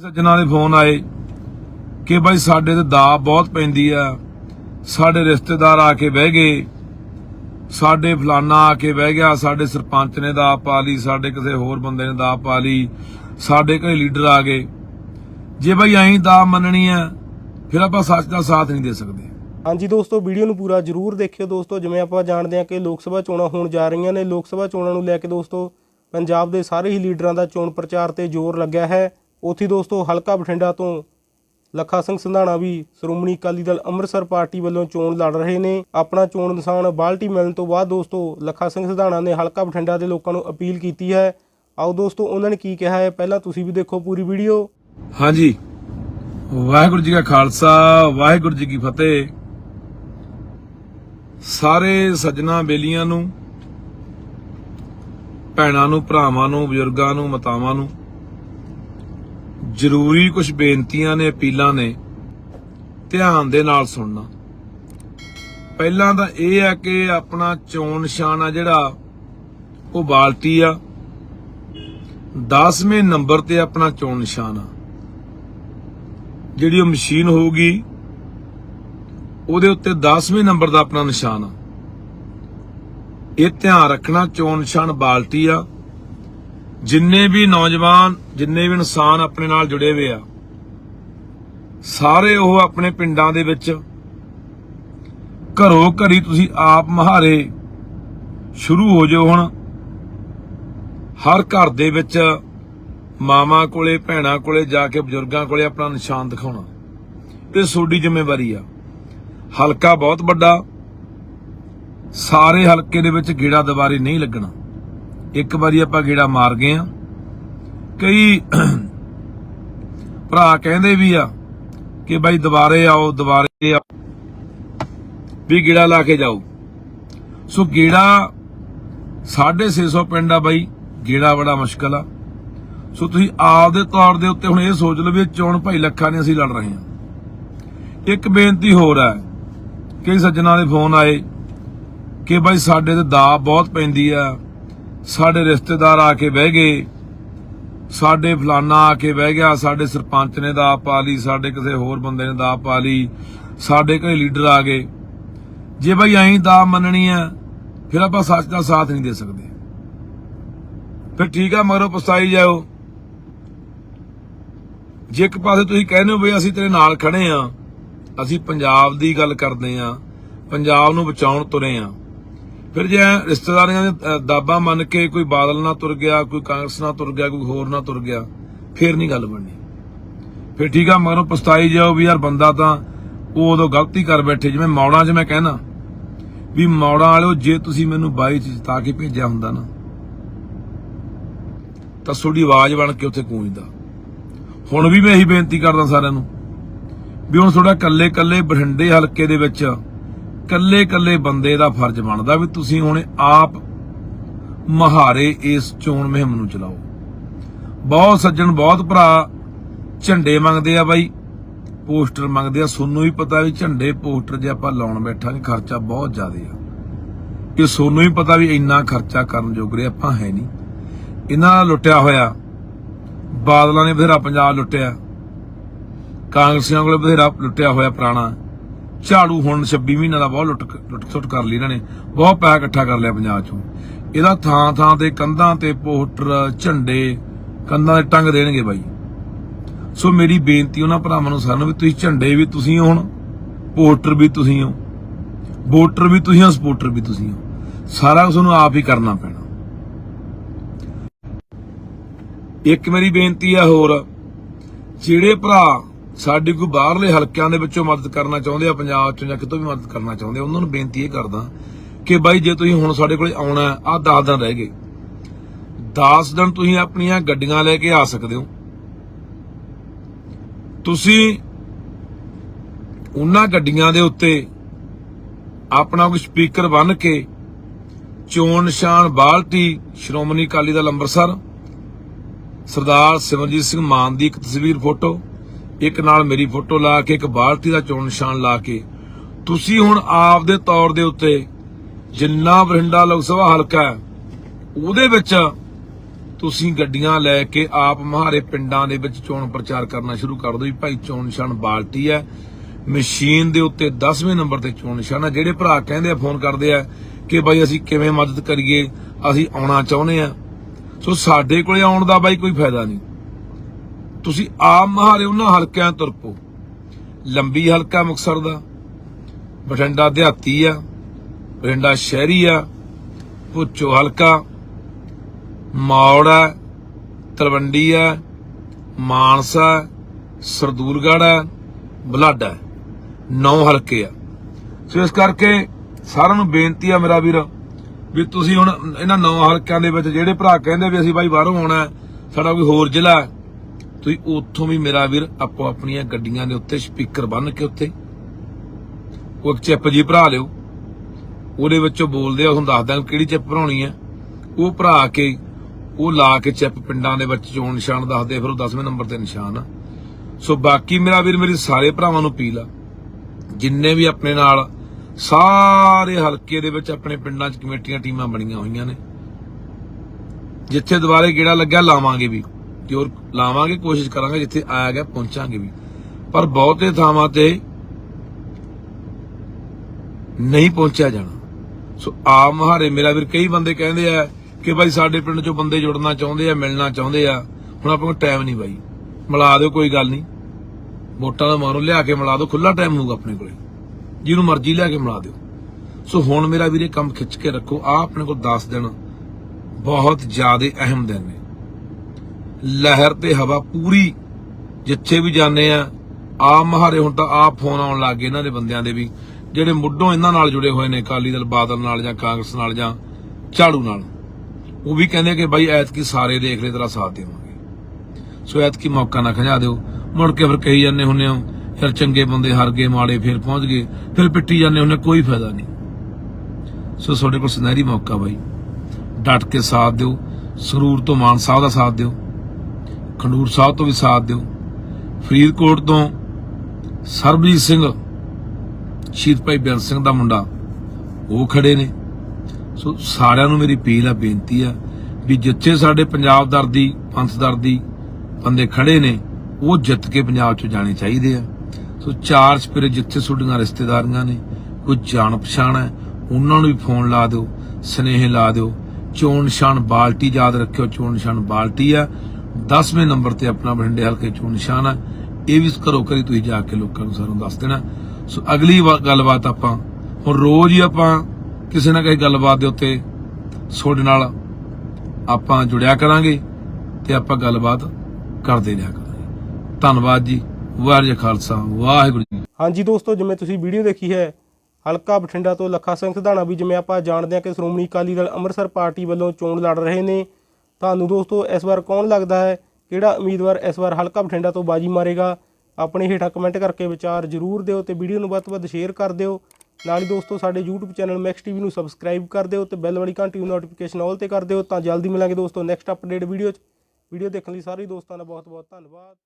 ਸੱਜਣਾ ਦੇ ਫੋਨ ਆਏ ਕਿ ਭਾਈ ਸਾਡੇ ਤੇ ਦਾ ਬਹੁਤ ਪੈਂਦੀ ਆ। ਸਾਡੇ ਰਿਸ਼ਤੇਦਾਰ ਆ ਕੇ ਬਹਿ ਗਏ। ਸਾਡੇ ਫਲਾਨਾ ਆ ਕੇ ਬਹਿ ਗਿਆ। ਸਾਡੇ ਸਰਪੰਚ ਨੇ ਦਾ ਪਾ ਲਈ। ਸਾਡੇ ਕਿਸੇ ਹੋਰ ਬੰਦੇ ਨੇ ਦਾ ਪਾ ਲਈ। ਸਾਡੇ ਘਰੇ ਲੀਡਰ ਆ ਗਏ। ਜੇ ਭਾਈ ਐਂ ਦਾ ਮੰਨਣੀ ਆ, ਫਿਰ ਆਪਾਂ ਸੱਚ ਦਾ ਸਾਥ ਨਹੀਂ ਦੇ ਸਕਦੇ। ਹਾਂਜੀ ਦੋਸਤੋ, ਵੀਡੀਓ ਨੂੰ ਪੂਰਾ ਜਰੂਰ ਦੇਖਿਓ ਦੋਸਤੋ। ਜਿਵੇਂ ਆਪਾਂ ਜਾਣਦੇ ਹਾਂ ਕਿ ਲੋਕ ਸਭਾ ਚੋਣਾਂ ਹੋਣ ਜਾ ਰਹੀਆਂ ਨੇ। ਲੋਕ ਸਭਾ ਚੋਣਾਂ ਨੂੰ ਲੈ ਕੇ ਦੋਸਤੋ, ਪੰਜਾਬ ਦੇ ਸਾਰੇ ਹੀ ਲੀਡਰਾਂ ਦਾ ਚੋਣ ਪ੍ਰਚਾਰ ਤੇ ਜ਼ੋਰ ਲੱਗਿਆ ਹੈ। ਉੱਥੇ ਦੋਸਤੋ ਹਲਕਾ ਬਠਿੰਡਾ ਤੋਂ ਲੱਖਾ ਸਿੰਘ ਸੰਧਾਣਾ ਵੀ ਸ਼੍ਰੋਮਣੀ ਅਕਾਲੀ ਦਲ ਅੰਮ੍ਰਿਤਸਰ ਪਾਰਟੀ ਵੱਲੋਂ ਚੋਣ ਲੜ ਰਹੇ ਨੇ। ਆਪਣਾ ਚੋਣ ਨਿਸ਼ਾਨ ਬਾਲਟੀ ਮਿਲਣ ਤੋਂ ਬਾਅਦ ਦੋਸਤੋ ਲੱਖਾ ਸਿੰਘ ਸੰਧਾਣਾ ਨੇ ਹਲਕਾ ਬਠਿੰਡਾ ਦੇ ਲੋਕਾਂ ਨੂੰ ਅਪੀਲ ਕੀਤੀ ਹੈ। ਆਓ ਦੋਸਤੋ ਉਹਨਾਂ ਨੇ ਕੀ ਕਿਹਾ ਹੈ। ਪਹਿਲਾਂ ਤੁਸੀਂ ਵੀ ਦੇਖੋ ਪੂਰੀ ਵੀਡੀਓ। ਹਾਂਜੀ। ਵਾਹਿਗੁਰੂ ਜੀ ਕਾ ਖਾਲਸਾ, ਵਾਹਿਗੁਰੂ ਜੀ ਕੀ ਫਤਿਹ। ਸਾਰੇ ਸੱਜਣਾ ਬੇਲੀਆਂ ਨੂੰ, ਭੈਣਾਂ ਨੂੰ, ਭਰਾਵਾਂ ਨੂੰ, ਬਜ਼ੁਰਗਾਂ ਨੂੰ, ਮਾਤਾਵਾਂ ਨੂੰ ਜ਼ਰੂਰੀ ਕੁਝ ਬੇਨਤੀਆਂ ਨੇ, ਅਪੀਲਾਂ ਨੇ, ਧਿਆਨ ਦੇ ਨਾਲ ਸੁਣਨਾ। ਪਹਿਲਾਂ ਤਾਂ ਇਹ ਆ ਕਿ ਆਪਣਾ ਚੋਣ ਨਿਸ਼ਾਨ ਆ ਜਿਹੜਾ, ਉਹ ਬਾਲਟੀ ਆ। 10ਵੇਂ ਨੰਬਰ ਤੇ ਆਪਣਾ ਚੋਣ ਨਿਸ਼ਾਨ ਆ। ਜਿਹੜੀ ਉਹ ਮਸ਼ੀਨ ਹੋਊਗੀ, ਉਹਦੇ ਉੱਤੇ 10ਵੇਂ ਨੰਬਰ ਦਾ ਆਪਣਾ ਨਿਸ਼ਾਨ ਆ। ਇਹ ਧਿਆਨ ਰੱਖਣਾ, ਚੋਣ ਨਿਸ਼ਾਨ ਬਾਲਟੀ ਆ। ਜਿੰਨੇ ਵੀ ਨੌਜਵਾਨ, ਜਿੰਨੇ ਵੀ ਇਨਸਾਨ ਆਪਣੇ ਨਾਲ ਜੁੜੇ ਹੋਏ ਆ, ਸਾਰੇ ਉਹ ਆਪਣੇ ਪਿੰਡਾਂ ਦੇ ਵਿੱਚ ਘਰੋਂ ਘਰੀ ਤੁਸੀਂ ਆਪ ਮਹਾਰੇ ਸ਼ੁਰੂ ਹੋ ਜਾਓ ਹੁਣ। ਹਰ ਘਰ ਦੇ ਵਿੱਚ ਮਾਮਾ ਕੋਲੇ, ਭੈਣਾਂ ਕੋਲੇ ਜਾ ਕੇ ਬਜ਼ੁਰਗਾਂ ਕੋਲੇ ਆਪਣਾ ਨਿਸ਼ਾਨ ਦਿਖਾਉਣਾ। ਤੇ ਤੁਹਾਡੀ ਜ਼ਿੰਮੇਵਾਰੀ ਆ। ਹਲਕਾ ਬਹੁਤ ਵੱਡਾ, ਸਾਰੇ ਹਲਕੇ ਦੇ ਵਿੱਚ ਗੇੜਾ ਦੁਬਾਰੇ ਨਹੀਂ ਲੱਗਣਾ। ਇੱਕ ਵਾਰੀ ਆਪਾਂ ਗੇੜਾ ਮਾਰ ਗਏ ਆ ਕਈ ਭਰਾ ਕਹਿੰਦੇ ਵੀ ਆ ਕਿ ਬਾਈ ਦੁਬਾਰੇ ਆਓ ਦੁਬਾਰੇ ਆਓ, ਵੀ ਗੇੜਾ ਲਾ ਕੇ ਜਾਓ। ਸੋ ਗੇੜਾ 650 ਪਿੰਡ ਆ ਬਾਈ, ਗੇੜਾ ਬੜਾ ਮੁਸ਼ਕਲ ਆ। ਸੋ ਤੁਸੀਂ ਆਪ ਦੇ ਤੌਰ ਦੇ ਉੱਤੇ ਹੁਣ ਇਹ ਸੋਚ ਲਓ ਵੀ ਚੋਣ ਭਾਈ ਲੱਖਾਂ ਨੇ ਅਸੀਂ ਲੜ ਰਹੇ ਹਾਂ। ਇੱਕ ਬੇਨਤੀ ਹੋਰ ਹੈ ਕਈ ਸੱਜਣਾ ਦੇ ਫੋਨ ਆਏ ਕਿ ਬਾਈ ਸਾਡੇ ਤੇ ਦਾਬ ਬਹੁਤ ਪੈਂਦੀ ਆ। ਸਾਡੇ ਰਿਸ਼ਤੇਦਾਰ ਆ ਕੇ ਬਹਿ ਗਏ, ਸਾਡੇ ਫਲਾਨਾ ਆ ਕੇ ਬਹਿ ਗਿਆ, ਸਾਡੇ ਸਰਪੰਚ ਨੇ ਦਾ ਪਾ ਲਈ, ਸਾਡੇ ਕਿਸੇ ਹੋਰ ਬੰਦੇ ਨੇ ਦਾ ਪਾ ਲਈ, ਸਾਡੇ ਕੋਈ ਲੀਡਰ ਆ ਗਏ। ਜੇ ਭਾਈ ਐਂ ਦਾ ਮੰਨਣੀ ਆ, ਫਿਰ ਆਪਾਂ ਸੱਚ ਦਾ ਸਾਥ ਨਹੀਂ ਦੇ ਸਕਦੇ। ਫਿਰ ਠੀਕ ਆ, ਮਗਰੋਂ ਪਸਾਈ ਜਾਓ ਜੇ ਇੱਕ ਪਾਸੇ ਤੁਸੀਂ ਕਹਿੰਦੇ ਹੋ ਵੀ ਅਸੀਂ ਤੇਰੇ ਨਾਲ ਖੜੇ ਆ, ਅਸੀਂ ਪੰਜਾਬ ਦੀ ਗੱਲ ਕਰਦੇ ਆ, ਪੰਜਾਬ ਨੂੰ ਬਚਾਉਣ ਤੁਰੇ ਆ ਫਿਰ ਜੇ ਰਿਸ਼ਤੇਦਾਰੀਆਂ ਦੇ ਦਾਬਾ ਮੰਨ ਕੇ ਕੋਈ ਬਾਦਲ ਨਾਲ ਤੁਰ ਗਿਆ, ਕੋਈ ਕਾਂਗਰਸ ਨਾਲ ਤੁਰ ਗਿਆ, ਕੋਈ ਹੋਰ ਨਾਲ ਤੁਰ ਗਿਆ, ਫਿਰ ਨਹੀਂ ਗੱਲ ਬਣਨੀ। ਫਿਰ ਠੀਕ ਆ, ਮਗਰੋਂ ਪਛਤਾਈ ਜਾਓ ਵੀ ਯਾਰ ਬੰਦਾ ਤਾਂ ਉਹ ਉਦੋਂ ਗਲਤੀ ਕਰ ਬੈਠੇ, ਜਿਵੇਂ ਮੌੜਾਂ 'ਚ ਮੈਂ ਕਹਿਣਾ, ਵੀ ਮੌੜਾਂ ਵਾਲਿਓ ਜੇ ਤੁਸੀਂ ਮੈਨੂੰ ਬਾਈ ਚ ਜਿਤਾ ਕੇ ਭੇਜਿਆ ਹੁੰਦਾ ਨਾ, ਤਾਂ ਤੁਹਾਡੀ ਆਵਾਜ਼ ਬਣ ਕੇ ਉੱਥੇ ਗੂੰਜਦਾ। ਹੁਣ ਵੀ ਮੈਂ ਇਹੀ ਬੇਨਤੀ ਕਰਦਾ ਸਾਰਿਆਂ ਨੂੰ, ਵੀ ਹੁਣ ਤੁਹਾਡਾ ਕੱਲੇ ਕੱਲੇ ਬਠਿੰਡੇ ਹਲਕੇ ਦੇ ਵਿੱਚ ਕੱਲੇ ਕੱਲੇ ਬੰਦੇ ਦਾ ਫਰਜ਼ ਬਣਦਾ ਵੀ ਤੁਸੀਂ ਹੁਣ ਆਪ ਮਹਾਰੇ ਇਸ ਚੋਣ ਮੁਹਿੰਮ ਨੂੰ ਚਲਾਓ। ਬਹੁਤ ਸੱਜਣ, ਬਹੁਤ ਭਰਾ ਝੰਡੇ ਮੰਗਦੇ ਆ ਬਾਈ, ਪੋਸਟਰ ਮੰਗਦੇ ਆ। ਸੋਨੂੰ ਵੀ ਪਤਾ ਵੀ ਝੰਡੇ ਪੋਸਟਰ ਜੇ ਆਪਾਂ ਲਾਉਣ ਬੈਠਾਂਗੇ ਖਰਚਾ ਬਹੁਤ ਜ਼ਿਆਦਾ ਆ। ਕਿ ਸੋਨੂੰ ਵੀ ਪਤਾ ਵੀ ਇੰਨਾ ਖਰਚਾ ਕਰਨ ਜੋਗਰੇ ਆਪਾਂ ਹੈ ਨਹੀਂ। ਇਹਨਾਂ ਲੁੱਟਿਆ ਹੋਇਆ, ਬਾਦਲਾਂ ਨੇ ਬਥੇਰਾ ਪੰਜਾਬ ਲੁੱਟਿਆ। ਕਾਂਗਰਸੀਆਂ ਕੋਲ ਬਥੇਰਾ ਲੁੱਟਿਆ ਹੋਇਆ ਪੁਰਾਣਾ। ਝਾੜੂ ਹੁਣ 26 ਮਹੀਨਿਆਂ ਦਾ ਬਹੁਤ ਲੁੱਟ ਲੁੱਟ ਸੁੱਟ ਕਰ ਲਈ ਇਹਨਾਂ ਨੇ। ਬਹੁਤ ਪੈਸਾ ਇਕੱਠਾ ਕਰ ਲਿਆ ਪੰਜਾਬ ਚੋਂ। ਇਹਦਾ ਥਾਂ ਥਾਂ ਤੇ ਕੰਧਾਂ ਤੇ ਪੋਸਟਰ ਝੰਡੇ, ਕੰਧਾਂ ਤੇ ਟੰਗ ਦੇਣਗੇ ਬਾਈ। ਸੋ ਮੇਰੀ ਬੇਨਤੀ ਉਹਨਾਂ ਭਰਾਵਾਂ ਨੂੰ ਸਾਨੂੰ ਵੀ ਤੁਸੀਂ ਝੰਡੇ ਵੀ ਤੁਸੀਂ ਹੋ ਹੁਣ ਪੋਸਟਰ ਵੀ ਤੁਸੀਂ ਹੋ, ਵੋਟਰ ਵੀ ਤੁਸੀਂ ਹੋ ਸਪੋਰਟਰ ਵੀ ਤੁਸੀਂ ਹੋ। ਸਾਰਾ ਕੁਝ ਤੁਹਾਨੂੰ ਆਪ ਹੀ ਕਰਨਾ ਪੈਣਾ। ਇੱਕ ਮੇਰੀ ਬੇਨਤੀ ਹੈ ਹੋਰ, ਜਿਹੜੇ ਭਰਾ ਸਾਡੀ ਕੋਈ ਬਾਹਰਲੇ ਹਲਕਿਆਂ ਦੇ ਵਿੱਚੋਂ ਮਦਦ ਕਰਨਾ ਚਾਹੁੰਦੇ ਆ, ਪੰਜਾਬ ਚੋਂ ਜਾਂ ਕਿਤੋਂ ਵੀ ਮਦਦ ਕਰਨਾ ਚਾਹੁੰਦੇ ਆ, ਉਹਨਾਂ ਨੂੰ ਬੇਨਤੀ ਇਹ ਕਰਦਾ ਕਿ ਬਾਈ ਜੇ ਤੁਸੀਂ ਹੁਣ ਸਾਡੇ ਕੋਲੇ ਆਉਣਾ ਆ 10 ਦਿਨ ਰਹਿ ਗਏ। 10 ਦਿਨ ਤੁਸੀਂ ਆਪਣੀਆਂ ਗੱਡੀਆਂ ਲੈ ਕੇ ਆ ਸਕਦੇ ਹੋ। ਤੁਸੀਂ ਉਹਨਾਂ ਗੱਡੀਆਂ ਦੇ ਉੱਤੇ ਆਪਣਾ ਕੋਈ ਸਪੀਕਰ ਬੰਨ ਕੇ ਚੋਣ ਨਿਸ਼ਾਨ ਬਾਲਟੀ, ਸ਼੍ਰੋਮਣੀ ਅਕਾਲੀ ਦਲ ਅੰਮ੍ਰਿਤਸਰ, ਸਰਦਾਰ ਸਿਮਰਜੀਤ ਸਿੰਘ ਮਾਨ ਦੀ ਇੱਕ ਤਸਵੀਰ ਫੋਟੋ ਇੱਕ ਨਾਲ ਮੇਰੀ ਫੋਟੋ ਲਾ ਕੇ, ਇੱਕ ਬਾਲਟੀ ਦਾ ਚੋਣ ਨਿਸ਼ਾਨ ਲਾ ਕੇ। ਤੁਸੀਂ ਹੁਣ ਆਪ ਦੇ ਤੌਰ ਦੇ ਉੱਤੇ ਜਿੰਨਾ ਬਰਿੰਡਾ ਲੋਕ ਸਭਾ ਹਲਕਾ ਹੈ, ਉਹਦੇ ਵਿੱਚ ਤੁਸੀਂ ਗੱਡੀਆਂ ਲੈ ਕੇ ਆਪ ਮਹਾਰੇ ਪਿੰਡਾਂ ਦੇ ਵਿੱਚ ਚੋਣ ਪ੍ਰਚਾਰ ਕਰਨਾ ਸ਼ੁਰੂ ਕਰ ਦਿਓ ਵੀ ਭਾਈ ਚੋਣ ਨਿਸ਼ਾਨ ਬਾਲਟੀ ਹੈ। ਮਸ਼ੀਨ ਦੇ ਉੱਤੇ 10ਵੇਂ ਨੰਬਰ ਤੇ ਚੋਣ ਨਿਸ਼ਾਨ ਹੈ। ਜਿਹੜੇ ਭਰਾ ਕਹਿੰਦੇ ਆ, ਫੋਨ ਕਰਦੇ ਆ ਕਿ ਬਾਈ ਅਸੀਂ ਕਿਵੇਂ ਮਦਦ ਕਰੀਏ, ਅਸੀਂ ਆਉਣਾ ਚਾਹੁੰਦੇ ਆ। ਸੋ ਸਾਡੇ ਕੋਲੇ ਆਉਣ ਦਾ ਬਾਈ ਕੋਈ ਫਾਇਦਾ ਨਹੀਂ। ਤੁਸੀਂ ਆਪ ਮਹਾਰੇ ਉਹਨਾਂ ਹਲਕਿਆਂ ਤੁਰਪੋ ਲੰਬੀ ਹਲਕਾ ਮੁਕਸਰ ਦਾ, ਬਠਿੰਡਾ ਦਿਹਾਤੀ ਆ, ਬਠਿੰਡਾ ਸ਼ਹਿਰੀ ਆ ਭੁੱਚੋ ਹਲਕਾ ਮੌੜ ਆ ਤਲਵੰਡੀ ਆ, ਮਾਨਸਾ, ਸਰਦੂਲਗੜ੍ਹ ਆ, ਬਲਾਡਾ ਹੈ। ਨੌ ਹਲਕੇ ਆ ਸੋ ਇਸ ਕਰਕੇ ਸਾਰਿਆਂ ਨੂੰ ਬੇਨਤੀ ਆ ਮੇਰਾ ਵੀਰ, ਵੀ ਤੁਸੀਂ ਹੁਣ ਇਹਨਾਂ ਨੌ ਹਲਕਿਆਂ ਦੇ ਵਿੱਚ ਜਿਹੜੇ ਭਰਾ ਕਹਿੰਦੇ ਵੀ ਅਸੀਂ ਬਾਈ ਬਾਹਰੋਂ ਆਉਣਾ, ਸਾਡਾ ਕੋਈ ਹੋਰ ਜ਼ਿਲ੍ਹਾ ਤੁਸੀਂ ਉੱਥੋਂ ਵੀ ਮੇਰਾ ਵੀਰ ਆਪੋ ਆਪਣੀਆਂ ਗੱਡੀਆਂ ਦੇ ਉੱਤੇ ਸਪੀਕਰ ਬੰਨ ਕੇ ਉੱਤੇ ਉਹ ਇੱਕ ਚਿੱਪ ਜੀ ਭਰਾ ਲਿਓ। ਉਹਦੇ ਵਿੱਚੋਂ ਬੋਲਦੇ ਆ ਤੁਹਾਨੂੰ ਦੱਸਦਾ ਕਿਹੜੀ ਚਿੱਪ ਭਰਾਉਣੀ ਹੈ ਉਹ ਭਰਾ ਕੇ, ਉਹ ਲਾ ਕੇ ਚਿੱਪ ਪਿੰਡਾਂ ਦੇ ਵਿੱਚ ਚੋਣ ਨਿਸ਼ਾਨ ਦੱਸਦੇ ਫਿਰ ਉਹ 10ਵੇਂ ਨੰਬਰ ਤੇ ਨਿਸ਼ਾਨ ਆ। ਸੋ ਬਾਕੀ ਮੇਰਾ ਵੀਰ, ਮੇਰੇ ਸਾਰੇ ਭਰਾਵਾਂ ਨੂੰ ਅਪੀਲ ਆ, ਜਿੰਨੇ ਵੀ ਆਪਣੇ ਨਾਲ ਸਾਰੇ ਹਲਕੇ ਦੇ ਵਿੱਚ ਆਪਣੇ ਪਿੰਡਾਂ 'ਚ ਕਮੇਟੀਆਂ, ਟੀਮਾਂ ਬਣੀਆਂ ਹੋਈਆਂ ਨੇ, ਜਿੱਥੇ ਦੁਬਾਰੇ ਗੇੜਾ ਲੱਗਿਆ ਲਾਵਾਂਗੇ ਵੀ। ਜੋਰ ਲਾਵਾਂਗੇ, ਕੋਸ਼ਿਸ਼ ਕਰਾਂਗੇ ਜਿੱਥੇ ਆਇਆ ਗਿਆ ਪਹੁੰਚਾਂਗੇ ਵੀ। ਪਰ ਬਹੁਤੇ ਥਾਵਾਂ ਤੇ ਨਹੀਂ ਪਹੁੰਚਿਆ ਜਾਣਾ। ਸੋ ਆ ਮਹਾਰੇ, ਮੇਰਾ ਵੀਰ ਕਈ ਬੰਦੇ ਕਹਿੰਦੇ ਆ ਕਿ ਭਾਈ ਸਾਡੇ ਪਿੰਡ ਚੋਂ ਬੰਦੇ ਜੁੜਨਾ ਚਾਹੁੰਦੇ ਆ, ਮਿਲਣਾ ਚਾਹੁੰਦੇ ਆ। ਹੁਣ ਆਪਾਂ ਕੋਲ ਟਾਈਮ ਨਹੀਂ ਬਾਈ। ਮਿਲਾ ਦਿਓ, ਕੋਈ ਗੱਲ ਨਹੀਂ। ਵੋਟਾਂ ਦਾ ਮਾਰੋ, ਲਿਆ ਕੇ ਮਿਲਾ ਦਿਓ। ਖੁੱਲਾ ਟਾਈਮ ਹੋਊਗਾ ਆਪਣੇ ਕੋਲੇ। ਜਿਹਨੂੰ ਮਰਜ਼ੀ ਲਿਆ ਕੇ ਮਿਲਾ ਦਿਓ। ਸੋ ਹੁਣ ਮੇਰਾ ਵੀਰੇ ਕੰਮ ਖਿੱਚ ਕੇ ਰੱਖੋ। ਆ ਆਪਣੇ ਕੋਲ 10 ਦਿਨ ਬਹੁਤ ਜ਼ਿਆਦਾ ਅਹਿਮ ਦਿਨ ਨੇ। ਲਹਿਰ ਤੇ ਹਵਾ ਪੂਰੀ ਜਿੱਥੇ ਵੀ ਜਾਂਦੇ ਆ ਆ ਮਹਾਰੇ ਹੁਣ ਤਾਂ ਆਪ ਫੋਨ ਆਉਣ ਲੱਗ ਗਏ ਇਹਨਾਂ ਦੇ ਬੰਦਿਆਂ ਦੇ ਵੀ, ਜਿਹੜੇ ਮੁੱਢੋਂ ਇਹਨਾਂ ਨਾਲ ਜੁੜੇ ਹੋਏ ਨੇ, ਅਕਾਲੀ ਦਲ, ਬਾਦਲ ਨਾਲ ਜਾਂ ਕਾਂਗਰਸ ਨਾਲ ਜਾਂ ਝਾੜੂ ਨਾਲ। ਉਹ ਵੀ ਕਹਿੰਦੇ ਕਿ ਬਾਈ ਐਤਕੀ ਸਾਰੇ ਦੇਖ ਲੈ, ਤੇਰਾ ਸਾਥ ਦੇਵਾਂਗੇ। ਸੋ ਐਤਕੀ ਮੌਕਾ ਨਾ ਖਜਾ ਦਿਓ। ਮੁੜ ਕੇ ਫਿਰ ਕਹੀ ਜਾਂਦੇ ਹੁੰਨੇ ਹੋ ਫਿਰ ਚੰਗੇ ਬੰਦੇ ਹਾਰ ਗਏ, ਮਾੜੇ ਫਿਰ ਪਹੁੰਚ ਗਏ, ਫਿਰ ਪਿੱਟੀ ਜਾਂਦੇ ਹੁੰਨੇ ਕੋਈ ਫਾਇਦਾ ਨਹੀਂ। ਸੋ ਤੁਹਾਡੇ ਕੋਲ ਸੁਨਹਿਰੀ ਮੌਕਾ ਬਾਈ। ਡਟ ਕੇ ਸਾਥ ਦਿਓ। ਸਰੂਰ ਤੋਂ ਮਾਨ ਸਾਹਿਬ ਦਾ ਸਾਥ ਦਿਓ। ਖੰਡੂਰ ਸਾਹਿਬ ਤੋਂ ਵੀ ਸਾਥ ਦਿਓ। ਫਰੀਦਕੋਟ ਤੋਂ ਸਰਬਜੀਤ ਸਿੰਘ, ਸ਼ਹੀਦ ਭਾਈ ਬੇਅੰਤ ਸਿੰਘ ਦਾ ਮੁੰਡਾ, ਉਹ ਖੜੇ ਨੇ। ਸੋ ਸਾਰਿਆਂ ਨੂੰ ਮੇਰੀ ਅਪੀਲ ਆ, ਬੇਨਤੀ ਆ, ਵੀ ਜਿੱਥੇ ਸਾਡੇ ਪੰਜਾਬ ਦਰਦੀ, ਪੰਥ ਦਰਦੀ ਬੰਦੇ ਖੜੇ ਨੇ, ਉਹ ਜਿੱਤ ਕੇ ਪੰਜਾਬ ਚ ਜਾਣੇ ਚਾਹੀਦੇ ਆ। ਸੋ ਚਾਰ ਸਪਰੇ ਜਿੱਥੇ ਤੁਹਾਡੀਆਂ ਰਿਸ਼ਤੇਦਾਰੀਆਂ ਨੇ, ਕੋਈ ਜਾਣ ਪਛਾਣ ਹੈ, ਉਹਨਾਂ ਨੂੰ ਵੀ ਫੋਨ ਲਾ ਦਿਓ, ਸਨੇਹ ਲਾ ਦਿਓ। ਚੋਣ ਨਿਸ਼ਾਨ ਬਾਲਟੀ ਯਾਦ ਰੱਖਿਓ, ਚੋਣ ਨਿਸ਼ਾਨ ਬਾਲਟੀ ਆ। 10ਵੇਂ ਨੰਬਰ ਤੇ ਆਪਣਾ ਬਠਿੰਡੇ ਹਲਕੇ ਚੋਣ ਨਿਸ਼ਾਨ ਆ। ਇਹ ਵੀ ਕਰੋ ਕਰੀ ਤੁਸੀਂ ਜਾ ਕੇ ਲੋਕਾਂ ਨੂੰ ਸਾਰਿਆਂ ਨੂੰ ਦੱਸ ਦੇਣਾ। ਸੋ ਅਗਲੀ ਗੱਲਬਾਤ ਆਪਾਂ ਹੁਣ ਰੋਜ਼ ਹੀ ਆਪਾਂ ਕਿਸੇ ਨਾ ਕਿਸੇ ਗੱਲਬਾਤ ਦੇ ਉੱਤੇ ਤੁਹਾਡੇ ਨਾਲ ਆਪਾਂ ਜੁੜਿਆ ਕਰਾਂਗੇ ਤੇ ਆਪਾਂ ਗੱਲਬਾਤ ਕਰਦੇ ਰਿਹਾ ਕਰਾਂਗੇ। ਧੰਨਵਾਦ ਜੀ। ਵਾਹਿਗੁਰੂ ਜੀ ਖਾਲਸਾ। ਵਾਹਿਗੁਰੂ ਜੀ ਹਾਂਜੀ ਦੋਸਤੋ, ਜਿਵੇਂ ਤੁਸੀਂ ਵੀਡੀਓ ਦੇਖੀ ਹੈ, ਹਲਕਾ ਬਠਿੰਡਾ ਤੋਂ ਲੱਖਾ ਸਿੰਘ ਸਿਧਾਣਾ ਵੀ ਜਿਵੇਂ ਆਪਾਂ ਜਾਣਦੇ ਹਾਂ ਕਿ ਸ਼੍ਰੋਮਣੀ ਅਕਾਲੀ ਦਲ ਅੰਮ੍ਰਿਤਸਰ ਪਾਰਟੀ ਵੱਲੋਂ ਚੋਣ ਲੜ ਰਹੇ ਨੇ। ਤੁਹਾਨੂੰ ਦੋਸਤੋ ਇਸ ਵਾਰ ਕੌਣ ਲੱਗਦਾ ਹੈ? ਕਿਹੜਾ ਉਮੀਦਵਾਰ ਇਸ ਵਾਰ ਹਲਕਾ ਬਠਿੰਡਾ ਤੋਂ ਬਾਜੀ ਮਾਰੇਗਾ? ਆਪਣੇ ਹੇਠਾਂ ਕਮੈਂਟ ਕਰਕੇ ਵਿਚਾਰ ਜ਼ਰੂਰ ਦਿਓ ਤੇ ਵੀਡੀਓ ਨੂੰ ਵੱਧ ਤੋਂ ਵੱਧ ਸ਼ੇਅਰ ਕਰ ਦਿਓ। ਨਾਲ ਹੀ ਦੋਸਤੋ ਸਾਡੇ YouTube ਚੈਨਲ ਮੈਕਸ ਟੀਵੀ ਨੂੰ ਸਬਸਕ੍ਰਾਈਬ ਕਰ ਦਿਓ ਤੇ ਬੈਲ ਵਾਲੀ ਘੰਟੀ ਨੂੰ ਨੋਟੀਫਿਕੇਸ਼ਨ ਆਲ ਤੇ ਕਰ ਦਿਓ। ਤਾਂ ਜਲਦੀ ਮਿਲਾਂਗੇ ਦੋਸਤੋ ਨੈਕਸਟ ਅਪਡੇਟ ਵੀਡੀਓ 'ਚ। ਵੀਡੀਓ ਦੇਖਣ ਲਈ ਸਾਰੇ ਦੋਸਤਾਂ ਦਾ ਬਹੁਤ ਬਹੁਤ ਧੰਨਵਾਦ।